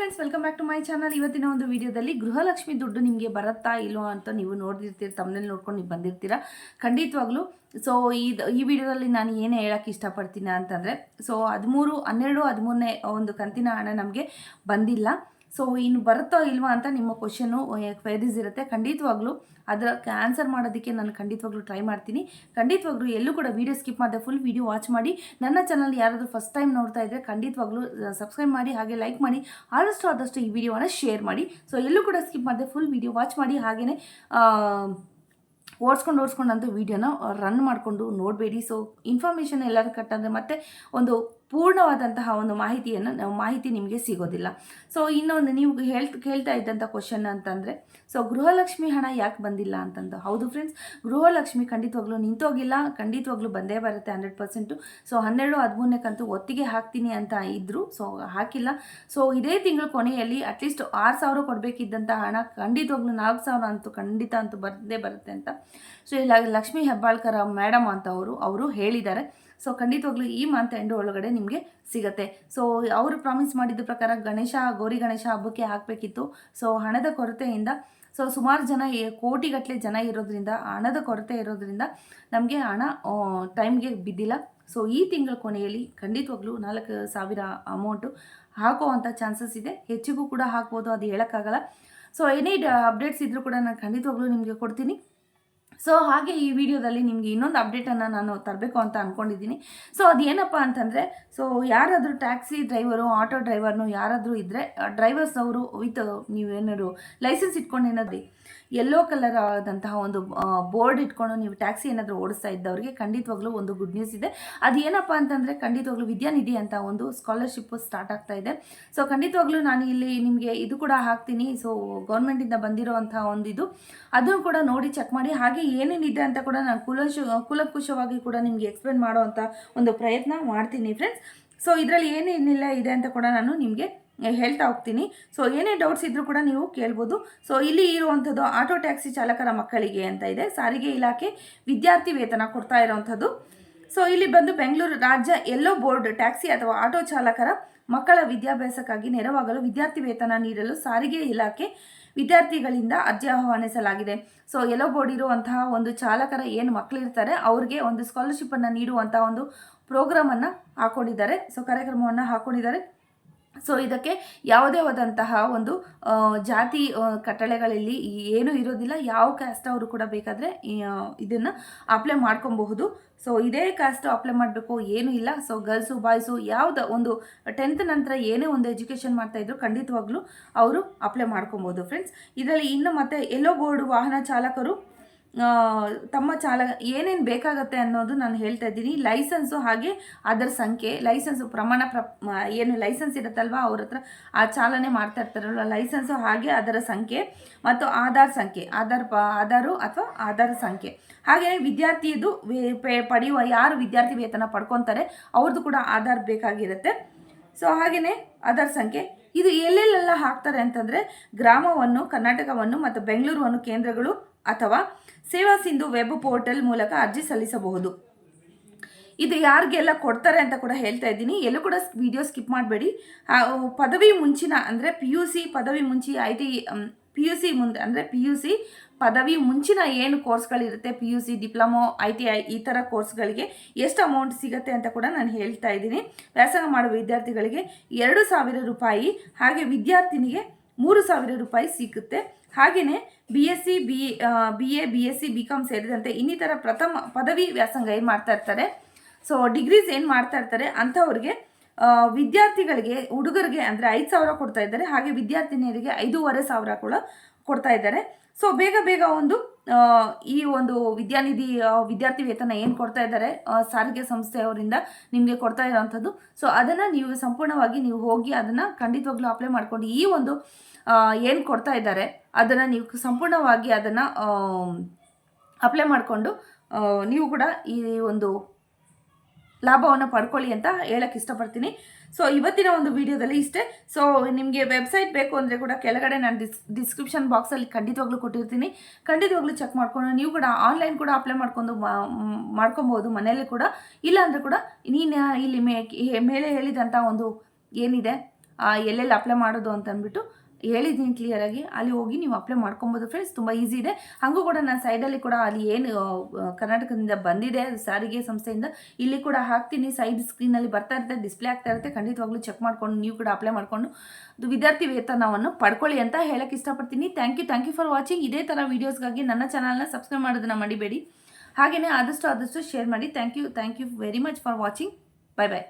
Friends welcome back to my channel ಇವತ್ತಿನ ಒಂದು ವಿಡಿಯೋದಲ್ಲಿ ಗೃಹಲಕ್ಷ್ಮಿ ದುಡ್ಡು ನಿಮಗೆ ಬರುತ್ತಾ ಇಲ್ವೋ ಅಂತ ನೀವು ನೋಡಿರ್ತೀರಿ ತಮ್ಮನೇಲಿ ನೋಡ್ಕೊಂಡು ನೀವು ಬಂದಿರ್ತೀರಾ? ಖಂಡಿತವಾಗ್ಲೂ. ಸೊ ಈ ಈ ವಿಡಿಯೋದಲ್ಲಿ ನಾನು ಏನು ಹೇಳೋಕ್ಕೆ ಇಷ್ಟಪಡ್ತೀನಿ ಅಂತಂದರೆ ಸೊ ಹದಿಮೂರು, ಹನ್ನೆರಡು, ಹದಿಮೂರನೇ ಒಂದು ಕಂತಿನ ಹಣ ನಮಗೆ ಬಂದಿಲ್ಲ. ಸೊ ಇನ್ನು ಬರುತ್ತೋ ಇಲ್ವಾ ಅಂತ ನಿಮ್ಮ ಕ್ವಶನು ಕ್ವೈರೀಸ್ ಇರುತ್ತೆ. ಖಂಡಿತವಾಗ್ಲೂ ಅದರ ಆನ್ಸರ್ ಮಾಡೋದಕ್ಕೆ ನಾನು ಖಂಡಿತವಾಗ್ಲೂ ಟ್ರೈ ಮಾಡ್ತೀನಿ. ಖಂಡಿತವಾಗ್ಲೂ ಎಲ್ಲೂ ಕೂಡ ವೀಡಿಯೋ ಸ್ಕಿಪ್ ಮಾಡಿದೆ ಫುಲ್ ವೀಡಿಯೋ ವಾಚ್ ಮಾಡಿ. ನನ್ನ ಚಾನಲ್ ಯಾರಾದರೂ ಫಸ್ಟ್ ಟೈಮ್ ನೋಡ್ತಾ ಇದ್ದರೆ ಖಂಡಿತವಾಗ್ಲೂ ಸಬ್ಸ್ಕ್ರೈಬ್ ಮಾಡಿ, ಹಾಗೆ ಲೈಕ್ ಮಾಡಿ. ಆದಷ್ಟು ಆದಷ್ಟು ಈ ವಿಡಿಯೋನ ಶೇರ್ ಮಾಡಿ. ಸೊ ಎಲ್ಲೂ ಕೂಡ ಸ್ಕಿಪ್ ಮಾಡಿದೆ ಫುಲ್ ವೀಡಿಯೋ ವಾಚ್ ಮಾಡಿ. ಹಾಗೆಯೇ ಓಡಿಸ್ಕೊಂಡು ಓಡಿಸ್ಕೊಂಡಂತೂ ವೀಡಿಯೋನ ರನ್ ಮಾಡಿಕೊಂಡು ನೋಡಬೇಡಿ. ಸೊ ಇನ್ಫಾರ್ಮೇಷನ್ ಎಲ್ಲರೂ ಕಟ್ಟಂದರೆ ಮತ್ತೆ ಒಂದು ಪೂರ್ಣವಾದಂತಹ ಒಂದು ಮಾಹಿತಿಯನ್ನು ನಾವು ಮಾಹಿತಿ ನಿಮಗೆ ಸಿಗೋದಿಲ್ಲ. ಸೊ ಇನ್ನೊಂದು ನೀವು ಹೇಳ್ತ, ಕೇಳ್ತಾ ಇದ್ದಂಥ ಕ್ವಶನ್ ಅಂತಂದರೆ ಸೊ ಗೃಹಲಕ್ಷ್ಮಿ ಹಣ ಯಾಕೆ ಬಂದಿಲ್ಲ ಅಂತಂದು. ಹೌದು ಫ್ರೆಂಡ್ಸ್ ಗೃಹಲಕ್ಷ್ಮಿ ಖಂಡಿತವಾಗ್ಲೂ ನಿಂತೋಗಿಲ್ಲ, ಖಂಡಿತವಾಗ್ಲೂ ಬಂದೇ ಬರುತ್ತೆ ಹಂಡ್ರೆಡ್ ಪರ್ಸೆಂಟು. ಸೊ ಹನ್ನೆರಡು ಹದಿಮೂರನೇ ಕಂತು ಒತ್ತಿಗೆ ಹಾಕ್ತೀನಿ ಅಂತ ಇದ್ದರು ಸೊ ಹಾಕಿಲ್ಲ. ಸೊ ಇದೇ ತಿಂಗಳ ಕೊನೆಯಲ್ಲಿ ಅಟ್ಲೀಸ್ಟ್ ಆರು ಸಾವಿರ ಕೊಡಬೇಕಿದ್ದಂಥ ಹಣ ಖಂಡಿತವಾಗ್ಲೂ ನಾಲ್ಕು ಸಾವಿರ ಅಂತೂ, ಖಂಡಿತ ಅಂತೂ ಬಂದೇ ಬರುತ್ತೆ ಅಂತ. ಸೊ ಲಕ್ಷ್ಮೀ ಹೆಬ್ಬಾಳ್ಕರ್ ಮೇಡಮ್ ಅಂತ ಅವರು ಅವರು ಹೇಳಿದ್ದಾರೆ. ಸೊ ಖಂಡಿತವಾಗ್ಲೂ ಈ ಮಂತ್ ಎಂಡ್ ಒಳಗಡೆ ನಿಮಗೆ ಸಿಗುತ್ತೆ. ಸೊ ಅವರು ಪ್ರಾಮಿಸ್ ಮಾಡಿದ ಪ್ರಕಾರ ಗಣೇಶ, ಗೌರಿ ಗಣೇಶ ಹಬ್ಬಕ್ಕೆ ಹಾಕಬೇಕಿತ್ತು. ಸೊ ಹಣದ ಕೊರತೆಯಿಂದ ಸೊ ಸುಮಾರು ಜನ ಕೋಟಿಗಟ್ಟಲೆ ಜನ ಇರೋದ್ರಿಂದ, ಹಣದ ಕೊರತೆ ಇರೋದ್ರಿಂದ ನಮಗೆ ಹಣ ಟೈಮ್ಗೆ ಬಿದ್ದಿಲ್ಲ. ಸೊ ಈ ತಿಂಗಳ ಕೊನೆಯಲ್ಲಿ ಖಂಡಿತವಾಗ್ಲೂ ನಾಲ್ಕು ಸಾವಿರ ಅಮೌಂಟು ಹಾಕುವಂಥ ಚಾನ್ಸಸ್ ಇದೆ. ಹೆಚ್ಚಿಗೂ ಕೂಡ ಹಾಕ್ಬೋದು, ಅದು ಹೇಳೋಕ್ಕಾಗಲ್ಲ. ಸೊ ಏನೇ ಅಪ್ಡೇಟ್ಸ್ ಇದ್ದರೂ ಕೂಡ ನಾನು ಖಂಡಿತವಾಗ್ಲೂ ನಿಮಗೆ ಕೊಡ್ತೀನಿ. ಸೊ ಹಾಗೆ ಈ ವಿಡಿಯೋದಲ್ಲಿ ನಿಮಗೆ ಇನ್ನೊಂದು ಅಪ್ಡೇಟನ್ನು ನಾನು ತರಬೇಕು ಅಂತ ಅಂದ್ಕೊಂಡಿದ್ದೀನಿ ಸೊ ಅದೇನಪ್ಪ ಅಂತಂದರೆ ಸೊ ಯಾರಾದರೂ ಟ್ಯಾಕ್ಸಿ ಡ್ರೈವರು ಆಟೋ ಡ್ರೈವರ್ನು ಯಾರಾದರೂ ಇದ್ದರೆ ಡ್ರೈವರ್ಸ್ ಅವರು ವಿತ್ ನೀವೇನಾದ್ರು ಲೈಸೆನ್ಸ್ ಇಟ್ಕೊಂಡು ಏನಾದ್ರಿ ಯೆಲ್ಲೋ ಕಲರ್ ಆದಂತಹ ಒಂದು ಬೋರ್ಡ್ ಇಟ್ಕೊಂಡು ನೀವು ಟ್ಯಾಕ್ಸಿ ಏನಾದರೂ ಓಡಿಸ್ತಾ ಇದ್ದವ್ರಿಗೆ ಖಂಡಿತವಾಗ್ಲೂ ಒಂದು ಗುಡ್ ನ್ಯೂಸ್ ಇದೆ. ಅದು ಏನಪ್ಪ ಅಂತಂದರೆ ಖಂಡಿತವಾಗ್ಲೂ ವಿದ್ಯಾನಿಧಿ ಅಂತ ಒಂದು ಸ್ಕಾಲರ್ಶಿಪ್ ಸ್ಟಾರ್ಟ್ ಆಗ್ತಾ ಇದೆ. ಸೊ ಖಂಡಿತವಾಗ್ಲೂ ನಾನು ಇಲ್ಲಿ ನಿಮಗೆ ಇದು ಕೂಡ ಹಾಕ್ತೀನಿ. ಸೊ ಗೌರ್ಮೆಂಟಿಂದ ಬಂದಿರುವಂತಹ ಒಂದು ಇದು. ಅದನ್ನು ಕೂಡ ನೋಡಿ ಚೆಕ್ ಮಾಡಿ. ಹಾಗೆ ಏನೇನಿದೆ ಅಂತ ಕೂಡ ನಾನು ಕುಲಶ, ಕುಲಕುಶವಾಗಿ ಕೂಡ ನಿಮಗೆ ಎಕ್ಸ್ಪ್ಲೇನ್ ಮಾಡುವಂಥ ಒಂದು ಪ್ರಯತ್ನ ಮಾಡ್ತೀನಿ ಫ್ರೆಂಡ್ಸ್ ಸೊ ಇದರಲ್ಲಿ ಏನೇನಿಲ್ಲ ಇದೆ ಅಂತ ಕೂಡ ನಾನು ನಿಮಗೆ ಹೇಳ್ತಾ ಹೋಗ್ತೀನಿ. ಸೊ ಏನೇ ಡೌಟ್ಸ್ ಇದ್ದರೂ ಕೂಡ ನೀವು ಕೇಳ್ಬೋದು. ಸೊ ಇಲ್ಲಿ ಇರುವಂಥದ್ದು ಆಟೋ ಟ್ಯಾಕ್ಸಿ ಚಾಲಕರ ಮಕ್ಕಳಿಗೆ ಅಂತ ಇದೆ. ಸಾರಿಗೆ ಇಲಾಖೆ ವಿದ್ಯಾರ್ಥಿ ವೇತನ ಕೊಡ್ತಾ ಇರೋವಂಥದ್ದು. ಸೊ ಇಲ್ಲಿ ಬಂದು ಬೆಂಗಳೂರು ರಾಜ್ಯ ಎಲ್ಲೋ ಬೋರ್ಡ್ ಟ್ಯಾಕ್ಸಿ ಅಥವಾ ಆಟೋ ಚಾಲಕರ ಮಕ್ಕಳ ವಿದ್ಯಾಭ್ಯಾಸಕ್ಕಾಗಿ ನೆರವಾಗಲು ವಿದ್ಯಾರ್ಥಿ ವೇತನ ನೀಡಲು ಸಾರಿಗೆ ಇಲಾಖೆ ವಿದ್ಯಾರ್ಥಿಗಳಿಂದ ಅರ್ಜಿ ಆಹ್ವಾನಿಸಲಾಗಿದೆ. ಸೊ ಎಲ್ಲೋ ಬೋರ್ಡ್ ಇರುವಂತಹ ಒಂದು ಚಾಲಕರ ಏನು ಮಕ್ಕಳಿರ್ತಾರೆ ಅವ್ರಿಗೆ ಒಂದು ಸ್ಕಾಲರ್ಶಿಪ್ಪನ್ನು ನೀಡುವಂತಹ ಒಂದು ಪ್ರೋಗ್ರಾಮನ್ನು ಹಾಕೊಂಡಿದ್ದಾರೆ. ಸೊ ಕಾರ್ಯಕ್ರಮವನ್ನು ಹಾಕೊಂಡಿದ್ದಾರೆ. ಸೊ ಇದಕ್ಕೆ ಯಾವುದೇ ಆದಂತಹ ಒಂದು ಜಾತಿ ಕಟ್ಟಳೆಗಳಲ್ಲಿ ಏನೂ ಇರೋದಿಲ್ಲ. ಯಾವ ಕ್ಯಾಸ್ಟ್ ಅವರು ಕೂಡ ಬೇಕಾದರೆ ಇದನ್ನು ಅಪ್ಲೈ ಮಾಡ್ಕೊಬಹುದು. ಸೊ ಇದೇ ಕ್ಯಾಸ್ಟ್ ಅಪ್ಲೈ ಮಾಡಬೇಕು ಏನೂ ಇಲ್ಲ. ಸೊ ಗರ್ಲ್ಸು ಬಾಯ್ಸು ಯಾವುದೋ ಒಂದು ಟೆಂತ್ ನಂತರ ಏನೇ ಒಂದು ಎಜುಕೇಷನ್ ಮಾಡ್ತಾಯಿದ್ರು ಖಂಡಿತವಾಗ್ಲೂ ಅವರು ಅಪ್ಲೈ ಮಾಡ್ಕೊಬೋದು ಫ್ರೆಂಡ್ಸ್ ಇದರಲ್ಲಿ ಇನ್ನು ಮತ್ತೆ ಎಲ್ಲೋ ಬೋರ್ಡ್ ವಾಹನ ಚಾಲಕರು ತಮ್ಮ ಚಾಲ, ಏನೇನು ಬೇಕಾಗತ್ತೆ ಅನ್ನೋದು ನಾನು ಹೇಳ್ತಾ ಇದ್ದೀನಿ. ಲೈಸೆನ್ಸು ಹಾಗೆ ಅದರ ಸಂಖ್ಯೆ, ಲೈಸೆನ್ಸು ಪ್ರಮಾಣ ಪ್ರ ಏನು ಲೈಸೆನ್ಸ್ ಇರುತ್ತಲ್ವ ಅವ್ರ ಹತ್ರ ಆ ಚಾಲನೆ ಮಾಡ್ತಾ ಇರ್ತಾರಲ್ವ, ಲೈಸೆನ್ಸು ಹಾಗೆ ಅದರ ಸಂಖ್ಯೆ ಮತ್ತು ಆಧಾರ್ ಸಂಖ್ಯೆ, ಆಧಾರ್ ಪ, ಆಧಾರು ಅಥವಾ ಆಧಾರ್ ಸಂಖ್ಯೆ. ಹಾಗೆ ವಿದ್ಯಾರ್ಥಿಯದು ಪಡೆಯುವ ಯಾರು ವಿದ್ಯಾರ್ಥಿ ವೇತನ ಪಡ್ಕೊತಾರೆ ಅವ್ರದ್ದು ಕೂಡ ಆಧಾರ್ ಬೇಕಾಗಿರುತ್ತೆ. ಸೊ ಹಾಗೆಯೇ ಆಧಾರ್ ಸಂಖ್ಯೆ. ಇದು ಎಲ್ಲೆಲ್ಲೆಲ್ಲ ಹಾಕ್ತಾರೆ ಅಂತಂದರೆ ಗ್ರಾಮವನ್ನು, ಕರ್ನಾಟಕವನ್ನು ಮತ್ತು ಬೆಂಗಳೂರನ್ನು ಕೇಂದ್ರಗಳು ಅಥವಾ ಸೇವಾ ಸಿಂಧು ವೆಬ್ ಪೋರ್ಟಲ್ ಮೂಲಕ ಅರ್ಜಿ ಸಲ್ಲಿಸಬಹುದು. ಇದು ಯಾರಿಗೆಲ್ಲ ಕೊಡ್ತಾರೆ ಅಂತ ಕೂಡ ಹೇಳ್ತಾ ಇದ್ದೀನಿ. ಎಲ್ಲೂ ಕೂಡ ವಿಡಿಯೋ ಸ್ಕಿಪ್ ಮಾಡಬೇಡಿ. ಪದವಿ ಮುಂಚಿನ ಅಂದರೆ ಪಿ ಯು ಸಿ ಪದವಿ ಮುಂಚಿ I T P U C ಮುಂದೆ ಅಂದರೆ ಪಿ ಯು ಸಿ ಪದವಿ ಮುಂಚಿನ ಏನು ಕೋರ್ಸ್ಗಳಿರುತ್ತೆ P U C diploma, I T I ಈ ಥರ ಕೋರ್ಸ್ಗಳಿಗೆ ಎಷ್ಟು ಅಮೌಂಟ್ ಸಿಗುತ್ತೆ ಅಂತ ಕೂಡ ನಾನು ಹೇಳ್ತಾ ಇದ್ದೀನಿ. ವ್ಯಾಸಂಗ ಮಾಡುವ ವಿದ್ಯಾರ್ಥಿಗಳಿಗೆ ಎರಡು ಸಾವಿರ ರೂಪಾಯಿ ಹಾಗೆ ವಿದ್ಯಾರ್ಥಿನಿಗೆ ಮೂರು ಸಾವಿರ ರೂಪಾಯಿ ಸಿಗುತ್ತೆ. ಹಾಗೆಯೇ B S C B B A B S C B com ಸೇರಿದಂತೆ ಇನ್ನಿತರ ಪ್ರಥಮ ಪದವಿ ವ್ಯಾಸಂಗ ಏನು ಮಾಡ್ತಾ ಇರ್ತಾರೆ? ಸೊ ಡಿಗ್ರೀಸ್ ಏನು ಮಾಡ್ತಾ ಇರ್ತಾರೆ? ಅಂಥವ್ರಿಗೆ ವಿದ್ಯಾರ್ಥಿಗಳಿಗೆ, ಹುಡುಗರಿಗೆ ಅಂದರೆ ಐದು ಸಾವಿರ ಕೊಡ್ತಾ ಇದ್ದಾರೆ. ಹಾಗೆ ವಿದ್ಯಾರ್ಥಿನಿಯರಿಗೆ ಐದೂವರೆ ಸಾವಿರ ಕೂಡ ಕೊಡ್ತಾ ಇದ್ದಾರೆ. ಸೊ ಬೇಗ ಬೇಗ ಒಂದು ಈ ಒಂದು ವಿದ್ಯಾನಿಧಿ ವಿದ್ಯಾರ್ಥಿ ವೇತನ ಏನು ಕೊಡ್ತಾ ಇದ್ದಾರೆ? ಸಾರಿಗೆ ಸಂಸ್ಥೆಯವರಿಂದ ನಿಮಗೆ ಕೊಡ್ತಾ ಇರೋವಂಥದ್ದು ಸೊ ಅದನ್ನು ನೀವು ಸಂಪೂರ್ಣವಾಗಿ ನೀವು ಹೋಗಿ ಅದನ್ನು ಖಂಡಿತವಾಗ್ಲೂ ಅಪ್ಲೈ ಮಾಡ್ಕೊಂಡು ಈ ಒಂದು ಏನು ಕೊಡ್ತಾ ಇದ್ದಾರೆ, ಅದನ್ನು ನೀವು ಸಂಪೂರ್ಣವಾಗಿ ಅದನ್ನು ಅಪ್ಲೈ ಮಾಡಿಕೊಂಡು ನೀವು ಕೂಡ ಈ ಒಂದು ಲಾಭವನ್ನು ಪಡ್ಕೊಳ್ಳಿ ಅಂತ ಹೇಳಕ್ಕೆ ಇಷ್ಟಪಡ್ತೀನಿ. ಸೊ ಇವತ್ತಿನ ಒಂದು ವಿಡಿಯೋದಲ್ಲಿ ಇಷ್ಟೇ. ಸೊ ನಿಮಗೆ ವೆಬ್ಸೈಟ್ ಬೇಕು ಅಂದರೆ ಕೂಡ ಕೆಳಗಡೆ ನಾನು ಡಿಸ್ ಡಿಸ್ಕ್ರಿಪ್ಷನ್ ಬಾಕ್ಸಲ್ಲಿ ಖಂಡಿತವಾಗ್ಲೂ ಕೊಟ್ಟಿರ್ತೀನಿ. ಖಂಡಿತವಾಗ್ಲೂ ಚೆಕ್ ಮಾಡ್ಕೊಂಡು ನೀವು ಕೂಡ ಆನ್ಲೈನ್ ಕೂಡ ಅಪ್ಲೈ ಮಾಡ್ಕೊಂಡು ಮಾಡ್ಕೊಬೋದು ಮನೆಯಲ್ಲೇ ಕೂಡ. ಇಲ್ಲ ಅಂದರೆ ಕೂಡ ನೀನು ಇಲ್ಲಿ ಮೇಲೆ ಹೇಳಿದಂಥ ಒಂದು ಏನಿದೆ ಎಲ್ಲೆಲ್ಲಿ ಅಪ್ಲೈ ಮಾಡೋದು ಅಂತ ಅಂದ್ಬಿಟ್ಟು ಹೇಳಿದ್ದೀನಿ ಕ್ಲಿಯರಾಗಿ ಅಲ್ಲಿ ಹೋಗಿ ನೀವು ಅಪ್ಲೈ ಮಾಡ್ಕೊಬೋದು ಫ್ರೆಂಡ್ಸ್ ತುಂಬ ಈಸಿ ಇದೆ. ಹಾಗೂ ಕೂಡ ನಾನು ಸೈಡಲ್ಲಿ ಕೂಡ ಅಲ್ಲಿ ಏನು ಕರ್ನಾಟಕದಿಂದ ಬಂದಿದೆ. ಸಾರಿಗೆ ಸಂಸ್ಥೆಯಿಂದ ಇಲ್ಲಿ ಕೂಡ ಹಾಕ್ತೀನಿ. ಸೈಡ್ ಸ್ಕ್ರೀನಲ್ಲಿ ಬರ್ತಾ ಇರುತ್ತೆ ಡಿಸ್ಪ್ಲೇ ಆಗ್ತಾ ಇರುತ್ತೆ. ಖಂಡಿತವಾಗ್ಲೂ ಚೆಕ್ ಮಾಡ್ಕೊಂಡು, ನೀವು ಕೂಡ ಅಪ್ಲೈ ಮಾಡಿಕೊಂಡು ವಿದ್ಯಾರ್ಥಿ ವೇತನವನ್ನು ಪಡ್ಕೊಳ್ಳಿ ಅಂತ ಹೇಳಕ್ಕೆ ಇಷ್ಟಪಡ್ತೀನಿ. Thank you thank you for watching ಇದೇ ಥರ ವೀಡಿಯೋಸ್ಗಾಗಿ ನನ್ನ ಚಾನಲ್ನ ಸಬ್ಸ್ಕ್ರೈಬ್ ಮಾಡೋದನ್ನ ಮಡಿಬೇಡಿ. ಹಾಗೆಯೇ ಆದಷ್ಟು ಆದಷ್ಟು ಶೇರ್ ಮಾಡಿ. Thank you thank you very much for watching bye bye